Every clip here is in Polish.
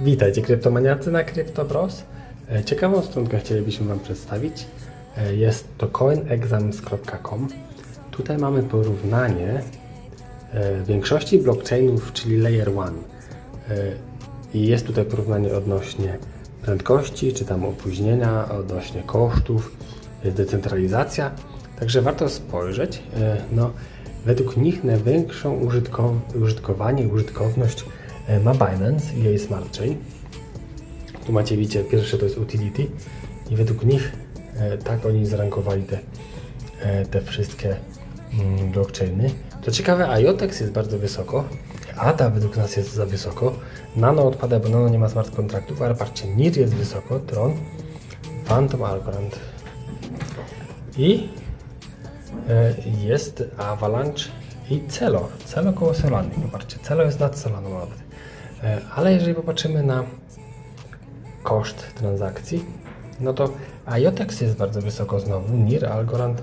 Witajcie kryptomaniacy na CryptoBros. E, Ciekawą stronkę chcielibyśmy Wam przedstawić. E, Jest to coinexams.com. Tutaj mamy porównanie e, większości blockchainów, czyli Layer 1. E, I jest tutaj porównanie odnośnie prędkości, czy tam opóźnienia, odnośnie kosztów, jest decentralizacja. Także warto spojrzeć. No, według nich największą użytkow- użytkowanie, użytkowność ma Binance i jej Smart Chain. Tu macie, widzicie, pierwsze to jest utility i według nich e, tak oni zrankowali te, e, te wszystkie mm, blockchainy. To ciekawe, IOTEX jest bardzo wysoko, ADA według nas jest za wysoko, Nano odpada, bo Nano nie ma smart kontraktów, ale patrzcie, NIR jest wysoko, Tron, Phantom Algorand i e, jest Avalanche i Celo. Celo koło Solany. Zobaczcie, Celo jest nad Solaną nawet. E, Ale jeżeli popatrzymy na koszt transakcji, no to IOTEX jest bardzo wysoko znowu, NIR, Algorand,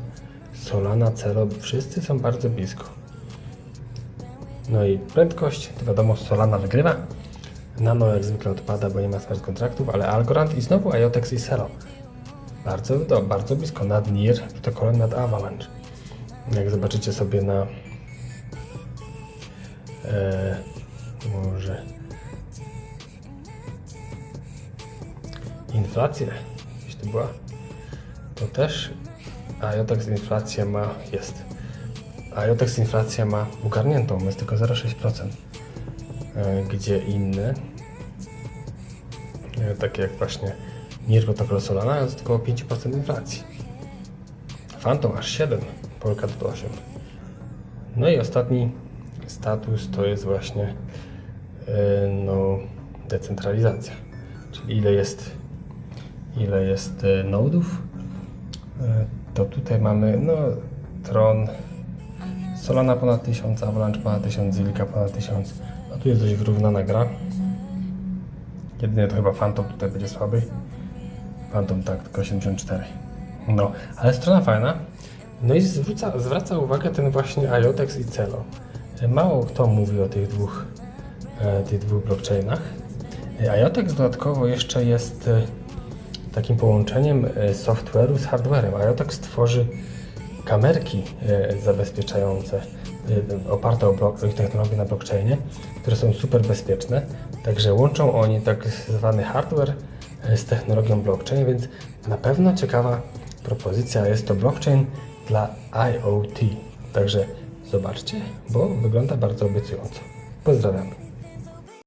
Solana, Celo, wszyscy są bardzo blisko. No i prędkość, to wiadomo, Solana wygrywa. Nano jak zwykle odpada, bo nie ma smart kontraktów, ale Algorand i znowu IOTEX i Celo. Bardzo, do, bardzo blisko, nad NIR, protokolem nad Avalanche. Jak zobaczycie sobie na e, może inflację, jeśli była, to też IOTEX inflacja ma, jest. IOTEX inflacja ma ogarniętą, jest tylko 0,6%, e, gdzie inne, e, takie jak właśnie NIR Protocol Solana, jest około 5% inflacji. Phantom aż 7, Polkadot 8. No i ostatni status to jest właśnie e, no, decentralizacja, czyli ile jest ile jest e, nodów, e, to tutaj mamy no, Tron, Solana ponad 1000, Avalanche ponad 1000, Zilliqa ponad 1000. A tu jest dość wyrównana gra. Jedynie to chyba Phantom tutaj będzie słaby. Phantom tak, tylko 84. No, ale strona fajna. No i zwróca, zwraca uwagę ten właśnie IOTEX i Celo. Mało kto mówi o tych dwóch, e, tych dwóch blockchainach. E, IOTEX dodatkowo jeszcze jest e, takim połączeniem software'u z hardware'em. IOTEX tworzy kamerki zabezpieczające oparte o, ich technologię na blockchainie, które są super bezpieczne. Także łączą oni tak zwany hardware z technologią blockchain, więc na pewno ciekawa propozycja. Jest to blockchain dla IoT. Także zobaczcie, bo wygląda bardzo obiecująco. Pozdrawiam.